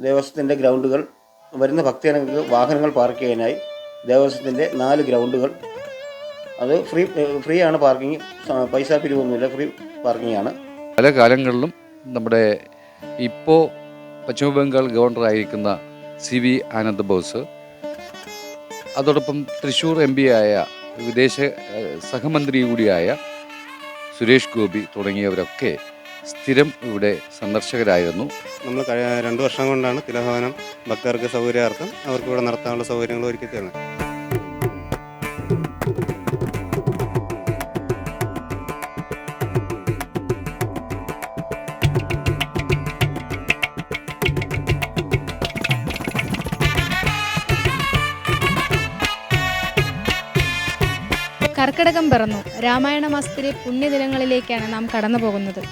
ദേവസ്വത്തിന്റെ ഗ്രൗണ്ടുകൾ വരുന്ന ഭക്തജനങ്ങൾക്ക് വാഹനങ്ങൾ പാർക്ക് ചെയ്യാനായി ദേവസ്വത്തിന്റെ നാല് ഗ്രൗണ്ടുകൾ. അത് ഫ്രീ ഫ്രീ ആണ് പാർക്കിംഗ് പൈസ പിരിവൊന്നുമില്ല ഫ്രീ പാർക്കിംഗ് ആണ്. പല കാലങ്ങളിലും നമ്മുടെ ഇപ്പോൾ പശ്ചിമ ബംഗാൾ ഗവർണറായിരിക്കുന്ന സി വി ആനന്ദ് ബോസ് അതോടൊപ്പം തൃശ്ശൂർ എം പി ആയ വിദേശ സഹമന്ത്രി കൂടിയായ സുരേഷ് ഗോപി തുടങ്ങിയവരൊക്കെ സ്ഥിരം ഇവിടെ സന്ദർശകരായിരുന്നു. നമ്മൾ രണ്ടു വർഷം കൊണ്ടാണ് തിലഭവനം ഭക്തർക്ക് സൗകര്യാർത്ഥം അവർക്ക് ഇവിടെ നടത്താനുള്ള സൗകര്യങ്ങൾ ഒരുക്കി തരുന്നത്. കർക്കിടകം പിറന്നു. രാമായണ മാസത്തിലെ പുണ്യദിനങ്ങളിലേക്കാണ് നാം കടന്നു പോകുന്നത്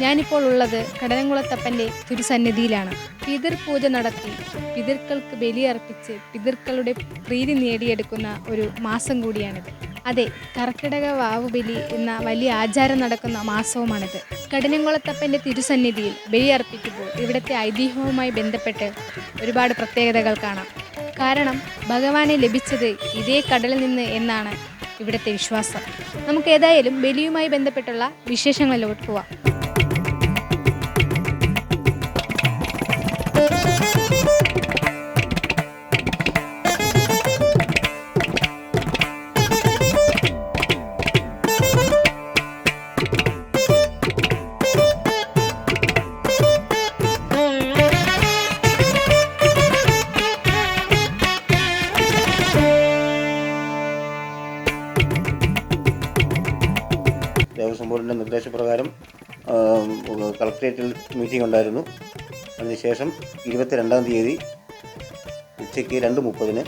ഞാനിപ്പോൾ ഉള്ളത് കടനംകുളത്തപ്പന്റെ തിരുസന്നിധിയിലാണ്. പിതൃപൂജ നടത്തി പിതൃക്കൾക്ക് ബലിയർപ്പിച്ച് പിതൃക്കളുടെ പ്രീതി നേടിയെടുക്കുന്ന ഒരു മാസം കൂടിയാണിത്. അതെ കർക്കിടക വാവുബലി എന്ന വലിയ ആചാരം നടക്കുന്ന മാസവുമാണിത്. കഠിനംകുളത്തപ്പന്റെ തിരുസന്നിധിയിൽ ബലിയർപ്പിക്കുമ്പോൾ ഇവിടുത്തെ ഐതിഹ്യവുമായി ബന്ധപ്പെട്ട് ഒരുപാട് പ്രത്യേകതകൾ കാണാം. കാരണം ഭഗവാനെ ലഭിച്ചത് ഇതേ കടലിൽ നിന്ന് എന്നാണ് ഇവിടുത്തെ വിശ്വാസം. നമുക്ക് ഏതായാലും ബലിയുമായി ബന്ധപ്പെട്ടുള്ള വിശേഷങ്ങളിലോട്ട് പോവാം. മീറ്റിംഗ് ഉണ്ടായിരുന്നു. അതിനുശേഷം ഇരുപത്തിരണ്ടാം തീയതി ഉച്ചയ്ക്ക് രണ്ട് മുപ്പതിന്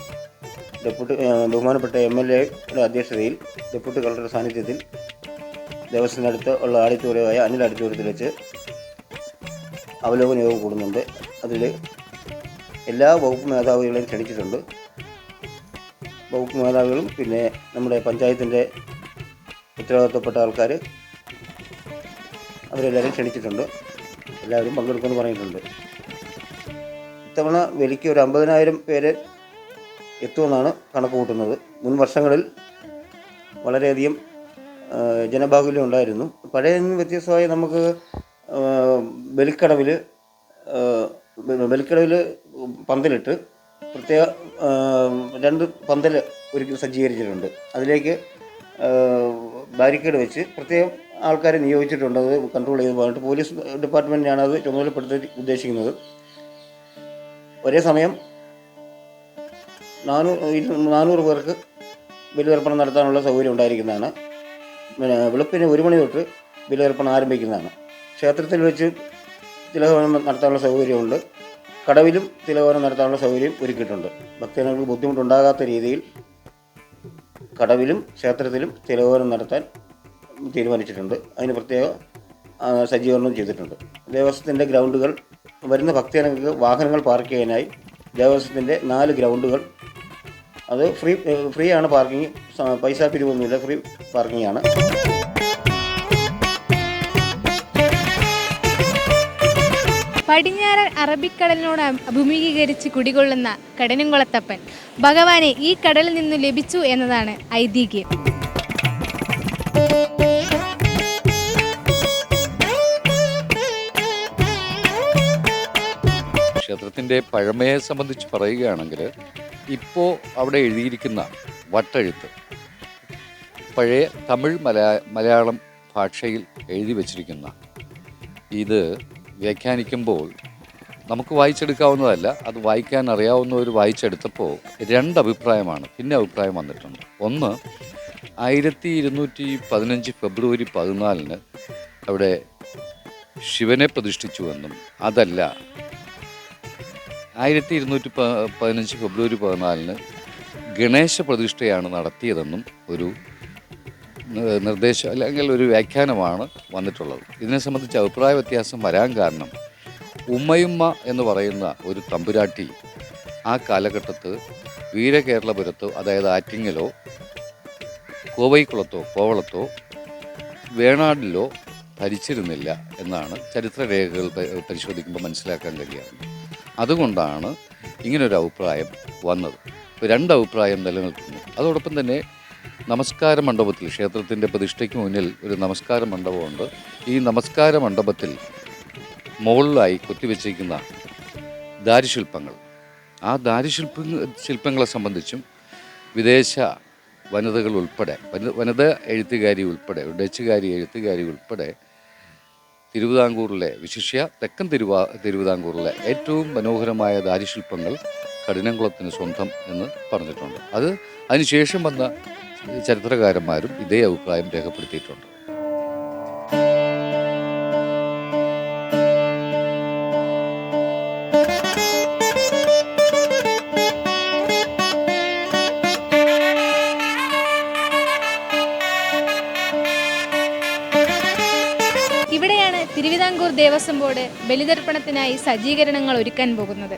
ഡെപ്യൂട്ടി ബഹുമാനപ്പെട്ട എം എൽ എയുടെ അധ്യക്ഷതയിൽ ഡെപ്യൂട്ടി കളക്ടറുടെ സാന്നിധ്യത്തിൽ ദേവസ്വത്തിനടുത്ത് ഉള്ള ആഡിറ്റോറിയമായ അനിൽ ആഡിറ്റോറിയത്തിൽ വെച്ച് അവലോകന യോഗം കൂടുന്നുണ്ട്. അതിൽ എല്ലാ വകുപ്പ് മേധാവികളെയും ക്ഷണിച്ചിട്ടുണ്ട്. വകുപ്പ് മേധാവികളും പിന്നെ നമ്മുടെ പഞ്ചായത്തിന്റെ ഉത്തരവാദിത്തപ്പെട്ട ആൾക്കാർ അവരെല്ലാവരും ക്ഷണിച്ചിട്ടുണ്ട്. എല്ലാവരും പങ്കെടുക്കുമെന്ന് പറഞ്ഞിട്ടുണ്ട് ഇത്തവണ വെലിക്ക് ഒരു അമ്പതിനായിരം പേര് എത്തുമെന്നാണ് കണക്ക് കൂട്ടുന്നത്. മുൻ വർഷങ്ങളിൽ വളരെയധികം ജനബാഹുല്യം ഉണ്ടായിരുന്നു. പഴയ നിന്ന് വ്യത്യസ്തമായി നമുക്ക് ബലിക്കടവിൽ ബലിക്കടവിൽ പന്തലിട്ട് പ്രത്യേക രണ്ട് പന്തൽ ഒരുക്കി സജ്ജീകരിച്ചിട്ടുണ്ട്. അതിലേക്ക് ബാരിക്കേഡ് വെച്ച് പ്രത്യേകം ആൾക്കാരെ നിയോഗിച്ചിട്ടുണ്ട്. അത് കൺട്രോൾ ചെയ്ത് പോകാനായിട്ട് പോലീസ് ഡിപ്പാർട്ട്മെന്റിനാണ് അത് ചുമതലപ്പെടുത്തി ഉദ്ദേശിക്കുന്നത്. ഒരേ സമയം ഇരു- നാനൂറ് പേർക്ക് ബലിതർപ്പണം നടത്താനുള്ള സൗകര്യം ഉണ്ടായിരിക്കുന്നതാണ്. പിന്നെ വെളുപ്പിന് ഒരു മണി തൊട്ട് ബലിതർപ്പണം ആരംഭിക്കുന്നതാണ്. ക്ഷേത്രത്തിൽ വെച്ച് തിലകവനം നടത്താനുള്ള സൗകര്യമുണ്ട്. കടവിലും തിലകവനം നടത്താനുള്ള സൗകര്യം ഒരുക്കിയിട്ടുണ്ട്. ഭക്തജനങ്ങൾക്ക് ബുദ്ധിമുട്ടുണ്ടാകാത്ത രീതിയിൽ കടവിലും ക്ഷേത്രത്തിലും തിലകവനം നടത്താൻ തീരുമാനിച്ചിട്ടുണ്ട്. അതിന് പ്രത്യേക സജ്ജീകരണം ചെയ്തിട്ടുണ്ട്. ദേവസ്വത്തിന്റെ ഗ്രൗണ്ടുകൾ വരുന്ന ഭക്തജനങ്ങൾക്ക് വാഹനങ്ങൾ പാർക്ക് ചെയ്യാനായി ദേവസ്വത്തിന്റെ നാല് ഗ്രൗണ്ടുകൾ. അത് ഫ്രീ ഫ്രീ ആണ് പാർക്കിംഗ്. പൈസ പിരിവൊന്നുമില്ല ഫ്രീ പാർക്കിംഗ് ആണ് പടിഞ്ഞാറൻ അറബിക്കടലിനോട് അഭിമുഖീകരിച്ച് കുടികൊള്ളുന്ന കടനുംകുളത്തപ്പൻ ഭഗവാനെ ഈ കടലിൽ നിന്നു ലഭിച്ചു എന്നതാണ് ഐതിഹ്യം. ക്ഷേത്രത്തിന്റെ പഴമയെ സംബന്ധിച്ച് പറയുകയാണെങ്കിൽ ഇപ്പോൾ അവിടെ എഴുതിയിരിക്കുന്ന വട്ടെഴുത്ത് പഴയ തമിഴ് മലയാ മലയാളം ഭാഷയിൽ എഴുതി വച്ചിരിക്കുന്ന ഇത് വ്യാഖ്യാനിക്കുമ്പോൾ നമുക്ക് വായിച്ചെടുക്കാവുന്നതല്ല. അത് വായിക്കാൻ അറിയാവുന്നവർ വായിച്ചെടുത്തപ്പോൾ രണ്ട് അഭിപ്രായമാണ് പിന്നെ അഭിപ്രായം വന്നിട്ടുണ്ട്. ഒന്ന് ആയിരത്തി ഇരുന്നൂറ്റി പതിനഞ്ച് ഫെബ്രുവരി പതിനാലിന് അവിടെ ശിവനെ പ്രതിഷ്ഠിച്ചുവെന്നും അതല്ല ആയിരത്തി ഇരുന്നൂറ്റി പതിനഞ്ച് ഫെബ്രുവരി പതിനാലിന് ഗണേശ പ്രതിഷ്ഠയാണ് നടത്തിയതെന്നും ഒരു നിർദ്ദേശം അല്ലെങ്കിൽ ഒരു വ്യാഖ്യാനമാണ് വന്നിട്ടുള്ളത്. ഇതിനെ സംബന്ധിച്ച് അഭിപ്രായ വ്യത്യാസം വരാൻ കാരണം ഉമ്മയുമ്മ എന്ന് പറയുന്ന ഒരു തമ്പുരാട്ടി ആ കാലഘട്ടത്ത് വീരകേരളപുരത്തോ അതായത് ആറ്റിങ്ങലോ കോവൈക്കുളത്തോ കോവളത്തോ വേണാടിലോ ഭരിച്ചിരുന്നില്ല എന്നാണ് ചരിത്രരേഖകൾ പരിശോധിക്കുമ്പോൾ മനസ്സിലാക്കാൻ കഴിയുന്നത് അതുകൊണ്ടാണ് ഇങ്ങനൊരു അഭിപ്രായം വന്നത്. രണ്ട് അഭിപ്രായം നിലനിൽക്കുന്നു. അതോടൊപ്പം തന്നെ നമസ്കാര മണ്ഡപത്തിൽ ക്ഷേത്രത്തിന്റെ പ്രതിഷ്ഠയ്ക്ക് മുന്നിൽ ഒരു നമസ്കാര മണ്ഡപമുണ്ട്. ഈ നമസ്കാര മണ്ഡപത്തിൽ മുകളിലായി കൊത്തിവെച്ചിരിക്കുന്ന ദാരുശില്പങ്ങൾ. ആ ദാരുശില്പ ശില്പങ്ങളെ സംബന്ധിച്ചും വിദേശ വനിതകൾ ഉൾപ്പെടെ വനി വനിത എഴുത്തുകാരി ഉൾപ്പെടെ ഡച്ചുകാരി എഴുത്തുകാരി ഉൾപ്പെടെ തിരുവിതാംകൂറിലെ വിശിഷ്യ തെക്കൻ തിരുവാ തിരുവിതാംകൂറിലെ ഏറ്റവും മനോഹരമായ ദാരിശില്പങ്ങൾ കഠിനംകുളത്തിന് സ്വന്തം എന്ന് പറഞ്ഞിട്ടുണ്ട്. അത് അതിനുശേഷം വന്ന ചരിത്രകാരന്മാരും ഇതേ അഭിപ്രായം രേഖപ്പെടുത്തിയിട്ടുണ്ട്. തിരുവിതാംകൂർ ദേവസ്വം ബോർഡ് ബലിതർപ്പണത്തിനായി സജ്ജീകരണങ്ങൾ ഒരുക്കാൻ പോകുന്നത്.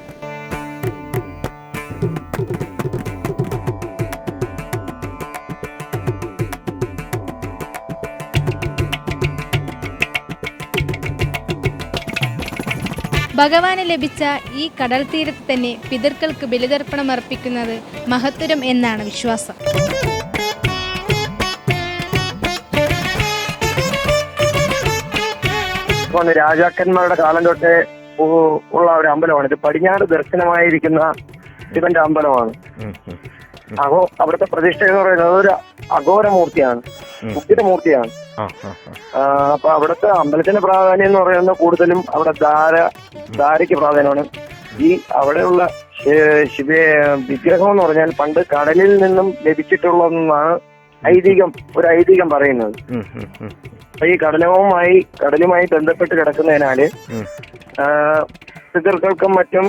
ഭഗവാന് ലഭിച്ച ഈ കടൽ തീരത്ത് തന്നെ പിതൃക്കൾക്ക് ബലിതർപ്പണം അർപ്പിക്കുന്നത് മഹത്തരം എന്നാണ് വിശ്വാസം. ഇപ്പം രാജാക്കന്മാരുടെ കാലം തൊട്ടേ ഉള്ള ഒരു അമ്പലമാണ്. ഇത് പടിഞ്ഞാറ് ദർശനമായിരിക്കുന്ന ശിവന്റെ അമ്പലമാണ്. അഹോ അവിടുത്തെ പ്രതിഷ്ഠ എന്ന് പറയുന്നത് ഒരു അഘോരമൂർത്തിയാണ് മുക്തിയുടെ മൂർത്തിയാണ്. അപ്പൊ അവിടുത്തെ അമ്പലത്തിന്റെ പ്രാധാന്യം എന്ന് പറയുന്നത് കൂടുതലും അവിടെ ധാര ധാരയ്ക്ക് പ്രാധാന്യമാണ്. ഈ അവിടെയുള്ള ശിവ വിഗ്രഹം എന്ന് പറഞ്ഞാൽ പണ്ട് കടലിൽ നിന്നും ലഭിച്ചിട്ടുള്ളതെന്നാണ് ഐതിഹ്യം ഒരു ഐതിഹ്യം പറയുന്നത്. അപ്പൊ ഈ കടലവുമായി കടലുമായി ബന്ധപ്പെട്ട് കിടക്കുന്നതിനാല് പിതൃക്കൾക്കും മറ്റും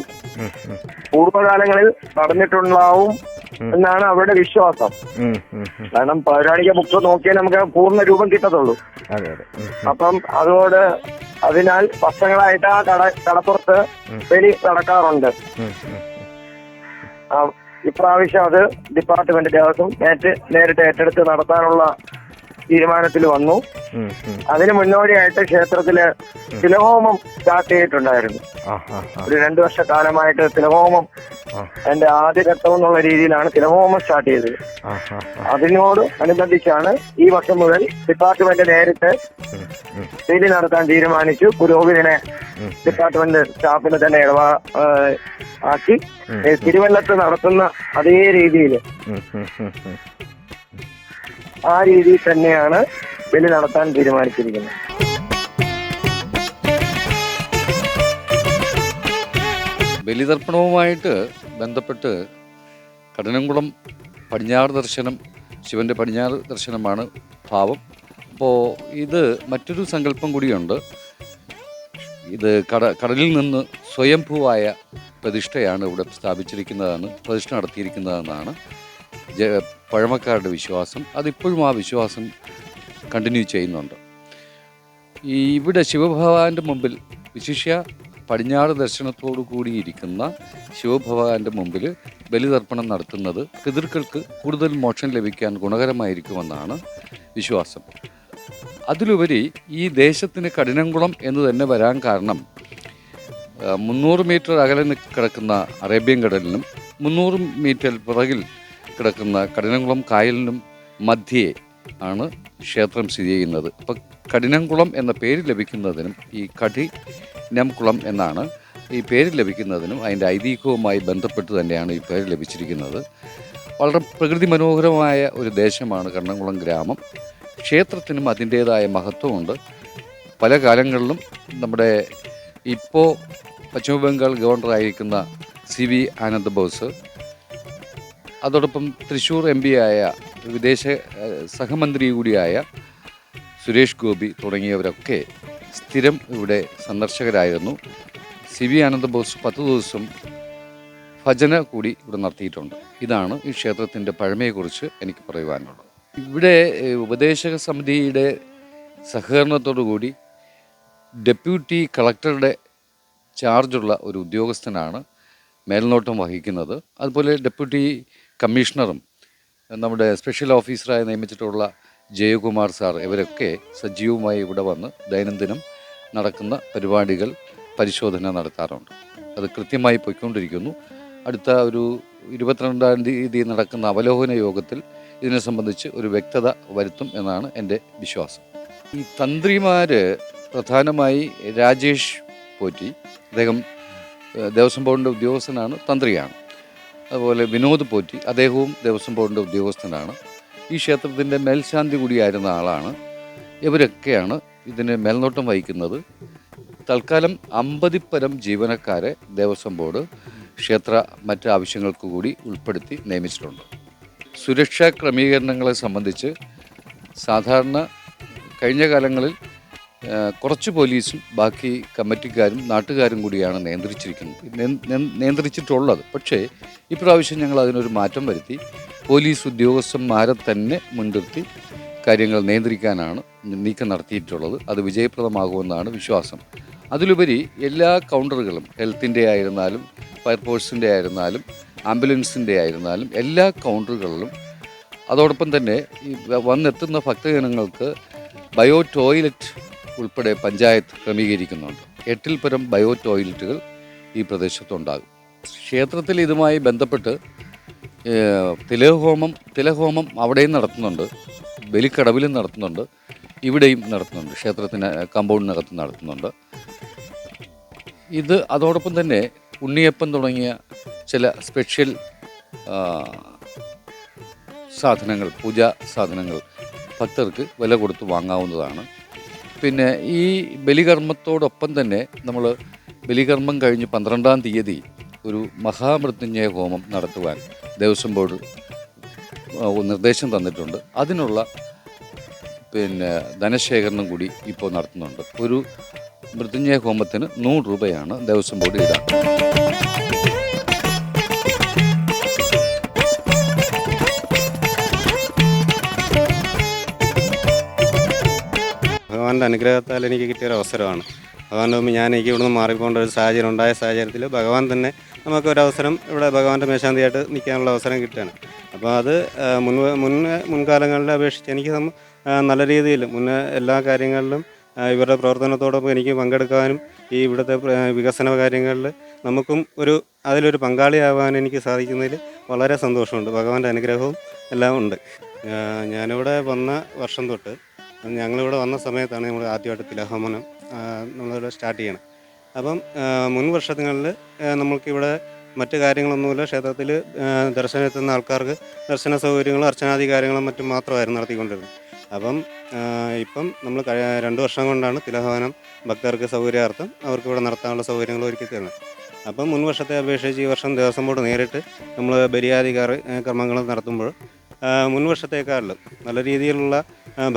പൂർവകാലങ്ങളിൽ നടന്നിട്ടുണ്ടാവും എന്നാണ് അവരുടെ വിശ്വാസം. കാരണം പൗരാണിക ബുക്ക് നോക്കിയാൽ നമുക്ക് പൂർണ രൂപം കിട്ടത്തുള്ളൂ. അപ്പം അതോട് അതിനാൽ വർഷങ്ങളായിട്ട് ആ കട കടപ്പുറത്ത് ബലി നടക്കാറുണ്ട്. ഇപ്രാവശ്യം അത് ഡിപ്പാർട്ട്മെന്റ് ദേവസ്വം നേരിട്ട് നേരിട്ട് ഏറ്റെടുത്ത് നടത്താനുള്ള തീരുമാനത്തിൽ വന്നു. അതിന് മുന്നോടിയായിട്ട് ക്ഷേത്രത്തിൽ തിലഹോമം സ്റ്റാർട്ട് ചെയ്തിട്ടുണ്ടായിരുന്നു ഒരു രണ്ടു വർഷ കാലമായിട്ട് തിലഹോമം. എന്റെ ആദ്യ ഘട്ടം എന്നുള്ള രീതിയിലാണ് തിലഹോമം സ്റ്റാർട്ട് ചെയ്തത്. അതിനോട് അനുബന്ധിച്ചാണ് ഈ വർഷം മുതൽ ഡിപ്പാർട്ട്മെന്റ് നേരിട്ട് ഉം, നടത്താൻ തീരുമാനിച്ചു പുരോഹിതനെ. ഡിപ്പാർട്ട്മെന്റ് സ്റ്റാഫിന് തന്നെ ഇടവാ ആക്കി. തിരുവല്ലത്ത് നടത്തുന്ന അതേ രീതിയിൽ. ആ രീതിയിൽ തന്നെയാണ് ബലി നടത്താൻ തീരുമാനിച്ചിരിക്കുന്നത്. ബലിതർപ്പണവുമായിട്ട് ബന്ധപ്പെട്ട് കഠിനംകുളം പടിഞ്ഞാറ് ദർശനം ശിവന്റെ പടിഞ്ഞാറ് ദർശനമാണ് ഭാവം. അപ്പോൾ ഇത് മറ്റൊരു സങ്കല്പം കൂടിയുണ്ട്. ഇത് കട കടലിൽ നിന്ന് സ്വയംഭൂവായ പ്രതിഷ്ഠയാണ് ഇവിടെ സ്ഥാപിച്ചിരിക്കുന്നതാണ് പ്രതിഷ്ഠ നടത്തിയിരിക്കുന്നതെന്നാണ് പഴമക്കാരുടെ വിശ്വാസം അതിപ്പോഴും ആ വിശ്വാസം കണ്ടിന്യൂ ചെയ്യുന്നുണ്ട്. ഇവിടെ ശിവഭഗവാന്റെ മുമ്പിൽ വിശിഷ്യ പടിഞ്ഞാറ് ദർശനത്തോടു കൂടിയിരിക്കുന്ന ശിവഭഗവാന്റെ മുമ്പിൽ ബലിതർപ്പണം നടത്തുന്നത് പിതൃക്കൾക്ക് കൂടുതൽ മോക്ഷം ലഭിക്കാൻ ഗുണകരമായിരിക്കുമെന്നാണ് വിശ്വാസം. അതിലുപരി ഈ ദേശത്തിന് കഠിനംകുളം എന്ന് തന്നെ വരാൻ കാരണം മുന്നൂറ് മീറ്റർ അകലെ കിടക്കുന്ന അറേബ്യൻ കടലിനും മുന്നൂറ് മീറ്റർ പിറകിൽ കിടക്കുന്ന കഠിനംകുളം കായലിനും മധ്യേ ആണ് ക്ഷേത്രം സ്ഥിതി ചെയ്യുന്നത്. ഇപ്പം കഠിനംകുളം എന്ന പേര് ലഭിക്കുന്നതിനും ഈ കഠിനംകുളം എന്നാണ് ഈ പേര് ലഭിക്കുന്നതിനും അതിന്റെ ഐതിഹ്യവുമായി ബന്ധപ്പെട്ട് തന്നെയാണ് ഈ പേര് ലഭിച്ചിരിക്കുന്നത്. വളരെ പ്രകൃതി മനോഹരമായ ഒരു ദേശമാണ് കണ്ണംകുളം ഗ്രാമം. ക്ഷേത്രത്തിനും അതിന്റേതായ മഹത്വമുണ്ട്. പല കാലങ്ങളിലും നമ്മുടെ ഇപ്പോൾ പശ്ചിമ ബംഗാൾ ഗവർണറായിരിക്കുന്ന സി വി ആനന്ദ് ബോസ് അതോടൊപ്പം തൃശ്ശൂർ എം ആയ വിദേശ സഹമന്ത്രി കൂടിയായ സുരേഷ് ഗോപി തുടങ്ങിയവരൊക്കെ സ്ഥിരം ഇവിടെ സന്ദർശകരായിരുന്നു. സി വി ആനന്ദ ബോസ് പത്ത് ദിവസം ഭജന കൂടി ഇവിടെ നടത്തിയിട്ടുണ്ട്. ഇതാണ് ഈ ക്ഷേത്രത്തിന്റെ പഴമയെക്കുറിച്ച് എനിക്ക് പറയുവാനുള്ളത്. ഇവിടെ ഉപദേശക സമിതിയുടെ സഹകരണത്തോടു കൂടി ഡെപ്യൂട്ടി കളക്ടറുടെ ചാർജുള്ള ഒരു ഉദ്യോഗസ്ഥനാണ് മേൽനോട്ടം വഹിക്കുന്നത്. അതുപോലെ ഡെപ്യൂട്ടി കമ്മീഷണറും നമ്മുടെ സ്പെഷ്യൽ ഓഫീസറായി നിയമിച്ചിട്ടുള്ള ജയകുമാർ സാർ ഇവരൊക്കെ സജീവമായി ഇവിടെ വന്ന് ദൈനംദിനം നടക്കുന്ന പരിപാടികൾ പരിശോധന നടത്താറുണ്ട്. അത് കൃത്യമായി പോയിക്കൊണ്ടിരിക്കുന്നു. അടുത്ത ഒരു ഇരുപത്തിരണ്ടാം തീയതി നടക്കുന്ന അവലോകന യോഗത്തിൽ ഇതിനെ സംബന്ധിച്ച് ഒരു വ്യക്തത വരുത്തും എന്നാണ് എന്റെ വിശ്വാസം. ഈ തന്ത്രിമാർ പ്രധാനമായി രാജേഷ് പോറ്റി അദ്ദേഹം ദേവസ്വം ബോർഡിന്റെ ഉദ്യോഗസ്ഥനാണ് തന്ത്രിയാണ്. അതുപോലെ വിനോദ് പോറ്റി അദ്ദേഹവും ദേവസ്വം ബോർഡിന്റെ ഉദ്യോഗസ്ഥനാണ്. ഈ ക്ഷേത്രത്തിന്റെ മേൽശാന്തി കൂടിയായിരുന്ന ആളാണ്. ഇവരൊക്കെയാണ് ഇതിന് മേൽനോട്ടം വഹിക്കുന്നത്. തൽക്കാലം അമ്പതിപ്പരം ജീവനക്കാരെ ദേവസ്വം ബോർഡ് ക്ഷേത്ര മറ്റ് ആവശ്യങ്ങൾക്ക് കൂടി ഉൾപ്പെടുത്തി നിയമിച്ചിട്ടുണ്ട്. സുരക്ഷാ ക്രമീകരണങ്ങളെ സംബന്ധിച്ച് സാധാരണ കഴിഞ്ഞ കാലങ്ങളിൽ കുറച്ച് പോലീസും ബാക്കി കമ്മിറ്റിക്കാരും നാട്ടുകാരും കൂടിയാണ് നിയന്ത്രിച്ചിരിക്കുന്നത്. നിയ- നിയ- നിയന്ത്രിച്ചിട്ടുള്ളത്. പക്ഷേ ഇപ്രാവശ്യം ഞങ്ങൾ അതിനൊരു മാറ്റം വരുത്തി. പോലീസ് ഉദ്യോഗസ്ഥന്മാരെ തന്നെ മുൻനിർത്തി കാര്യങ്ങൾ നിയന്ത്രിക്കാനാണ് നീക്കം നടത്തിയിട്ടുള്ളത്. അത് വിജയപ്രദമാകുമെന്നാണ് വിശ്വാസം. അതിലുപരി എല്ലാ കൗണ്ടറുകളും ഹെൽത്തിന്റെ ആയിരുന്നാലും ഫയർഫോഴ്സിന്റെ ആയിരുന്നാലും ആംബുലൻസിന്റെ ആയിരുന്നാലും എല്ലാ കൗണ്ടറുകളിലും അതോടൊപ്പം തന്നെ ഈ വന്നെത്തുന്ന ഭക്തജനങ്ങൾക്ക് ബയോ ടോയ്ലറ്റ് ഉൾപ്പെടെ പഞ്ചായത്ത് ക്രമീകരിക്കുന്നുണ്ട്. എട്ടിൽ പരം ബയോ ടോയ്ലറ്റുകൾ ഈ പ്രദേശത്തുണ്ടാകും. ക്ഷേത്രത്തിൽ ഇതുമായി ബന്ധപ്പെട്ട് തിലഹോമം തിലഹോമം അവിടെയും നടത്തുന്നുണ്ട്. ബലിക്കടവിലും നടത്തുന്നുണ്ട്. ഇവിടെയും നടത്തുന്നുണ്ട്. ക്ഷേത്രത്തിന് കമ്പൗണ്ടിനകത്ത് നടത്തുന്നുണ്ട്. ഇത് അതോടൊപ്പം തന്നെ ഉണ്ണിയപ്പം തുടങ്ങിയ ചില സ്പെഷ്യൽ സാധനങ്ങൾ പൂജാ സാധനങ്ങൾ ഭക്തർക്ക് വില കൊടുത്ത് വാങ്ങാവുന്നതാണ്. പിന്നെ ഈ ബലികർമ്മത്തോടൊപ്പം തന്നെ നമ്മൾ ബലികർമ്മം കഴിഞ്ഞ് പന്ത്രണ്ടാം തീയതി ഒരു മഹാമൃത്യുഞ്ജയ ഹോമം നടത്തുവാൻ ദേവസ്വം ബോർഡ് നിർദ്ദേശം തന്നിട്ടുണ്ട്. അതിനുള്ള പിന്നെ ധനശേഖരണം കൂടി ഇപ്പോൾ നടത്തുന്നുണ്ട്. ഒരു മൃത്യുഞ്ജയ ഹോമത്തിന് നൂറ് രൂപയാണ് ദേവസ്വം ബോർഡ് ഈടാക്കുന്നത്. ഭഗവാന്റെ അനുഗ്രഹത്താൽ എനിക്ക് കിട്ടിയൊരു അവസരമാണ്. ഭഗവാന്റെ മുമ്പ് ഞാൻ എനിക്ക് ഇവിടുന്ന് മാറിപ്പോകേണ്ട ഒരു സാഹചര്യം ഉണ്ടായ സാഹചര്യത്തിൽ ഭഗവാൻ തന്നെ നമുക്ക് ഒരു അവസരം ഇവിടെ ഭഗവാന്റെ മേശാന്തിയായിട്ട് നിൽക്കാനുള്ള അവസരം കിട്ടുകയാണ്. അപ്പോൾ അത് മുൻ മുൻ മുൻകാലങ്ങളിലെ അപേക്ഷിച്ച് എനിക്ക് നല്ല രീതിയിൽ മുന്നേ എല്ലാ കാര്യങ്ങളിലും ഇവരുടെ പ്രവർത്തനത്തോടൊപ്പം എനിക്ക് പങ്കെടുക്കാനും ഈ ഇവിടുത്തെ വികസന കാര്യങ്ങളിൽ നമുക്കും ഒരു അതിലൊരു പങ്കാളിയാവാൻ എനിക്ക് സാധിക്കുന്നതിൽ വളരെ സന്തോഷമുണ്ട്. ഭഗവാന്റെ അനുഗ്രഹവും എല്ലാം ഉണ്ട്. ഞാനിവിടെ വന്ന വർഷം തൊട്ട് ഞങ്ങളിവിടെ വന്ന സമയത്താണ് നമ്മൾ ആദ്യമായിട്ട് തിലഹോമനം നമ്മളിവിടെ സ്റ്റാർട്ട് ചെയ്യണം. അപ്പം മുൻ വർഷങ്ങളിൽ നമ്മൾക്കിവിടെ മറ്റ് കാര്യങ്ങളൊന്നുമില്ല. ക്ഷേത്രത്തിൽ ദർശനമെത്തുന്ന ആൾക്കാർക്ക് ദർശന സൗകര്യങ്ങളും അർച്ചനാദി കാര്യങ്ങളും മറ്റും മാത്രമായിരുന്നു നടത്തിക്കൊണ്ടിരുന്നത്. അപ്പം ഇപ്പം നമ്മൾ രണ്ട് വർഷം കൊണ്ടാണ് തിലഹോനം ഭക്തർക്ക് സൗകര്യാർത്ഥം അവർക്ക് ഇവിടെ നടത്താനുള്ള സൗകര്യങ്ങൾ ഒരുക്കി തരുന്നത്. അപ്പം മുൻ വർഷത്തെ അപേക്ഷിച്ച് ഈ വർഷം ദേവസ്വം ബോർഡ് നേരിട്ട് നമ്മൾ ബലിയാദി കർ- കർമ്മങ്ങൾ നടത്തുമ്പോൾ മുൻ വർഷത്തേക്കാളിലും നല്ല രീതിയിലുള്ള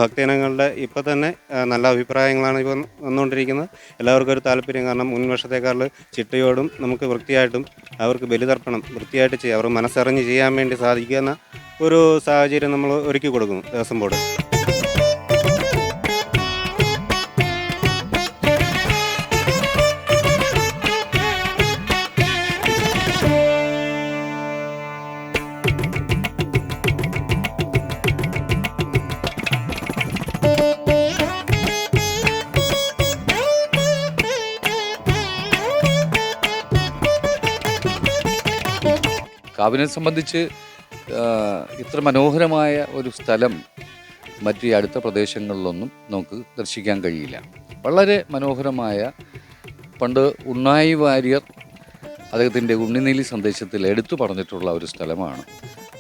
ഭക്തജനങ്ങളുടെ ഇപ്പോൾ തന്നെ നല്ല അഭിപ്രായങ്ങളാണ് ഇപ്പോൾ വന്നുകൊണ്ടിരിക്കുന്നത്. എല്ലാവർക്കും ഒരു താല്പര്യം കാരണം മുൻ വർഷത്തേക്കാളിൽ ചിട്ടയോടും നമുക്ക് വൃത്തിയായിട്ടും അവർക്ക് ബലിതർപ്പണം വൃത്തിയായിട്ട് ചെയ്യാം. അവർ മനസ്സറിഞ്ഞ് ചെയ്യാൻ വേണ്ടി സാധിക്കുന്ന ഒരു സാഹചര്യം നമ്മൾ ഒരുക്കി കൊടുക്കുന്നു ദേവസ്വം ബോർഡ്. കാവിനെ സംബന്ധിച്ച് ഇത്ര മനോഹരമായ ഒരു സ്ഥലം മറ്റു അടുത്ത പ്രദേശങ്ങളിലൊന്നും നമുക്ക് ദർശിക്കാൻ കഴിയില്ല. വളരെ മനോഹരമായ പണ്ട് ഉണ്ണായി വാര്യർ അദ്ദേഹത്തിന്റെ ഉണ്ണിനീലി സന്ദേശത്തിൽ എടുത്തു പറഞ്ഞിട്ടുള്ള ഒരു സ്ഥലമാണ്.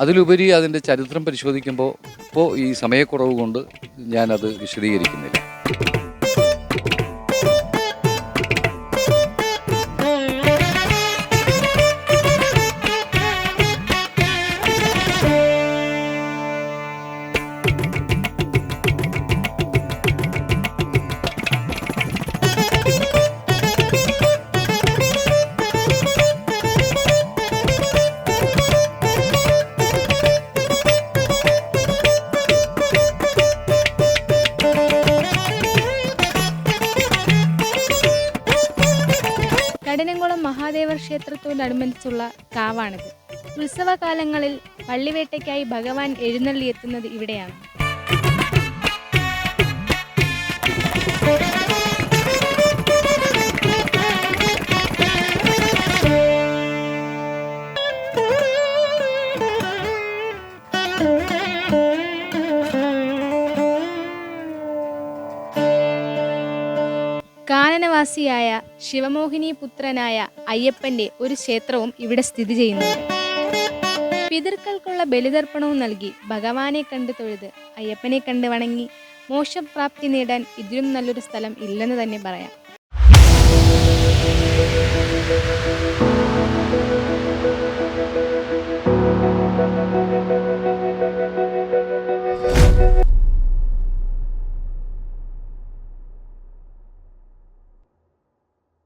അതിലുപരി അതിന്റെ ചരിത്രം പരിശോധിക്കുമ്പോൾ ഇപ്പോൾ ഈ സമയക്കുറവ് കൊണ്ട് ഞാനത് വിശദീകരിക്കുന്നില്ല. മഹാദേവ ക്ഷേത്രത്തോടനുബന്ധിച്ചുള്ള കാവാണിത്. ഉത്സവകാലങ്ങളിൽ പള്ളിവേട്ടയ്ക്കായി ഭഗവാൻ എഴുന്നള്ളി എത്തുന്നത് ഇവിടെയാണ്. കാനനവാസിയായ ശിവമോഹിനി പുത്രനായ അയ്യപ്പന്റെ ഒരു ക്ഷേത്രവും ഇവിടെ സ്ഥിതി ചെയ്യുന്നുണ്ട് പിതൃക്കൾക്കുള്ള ബലിതർപ്പണവും നൽകി ഭഗവാനെ കണ്ട് തൊഴുത് അയ്യപ്പനെ കണ്ട് വണങ്ങി മോശപ്രാപ്തി നേടാൻ ഇതിലും നല്ലൊരു സ്ഥലം ഇല്ലെന്ന് തന്നെ പറയാം.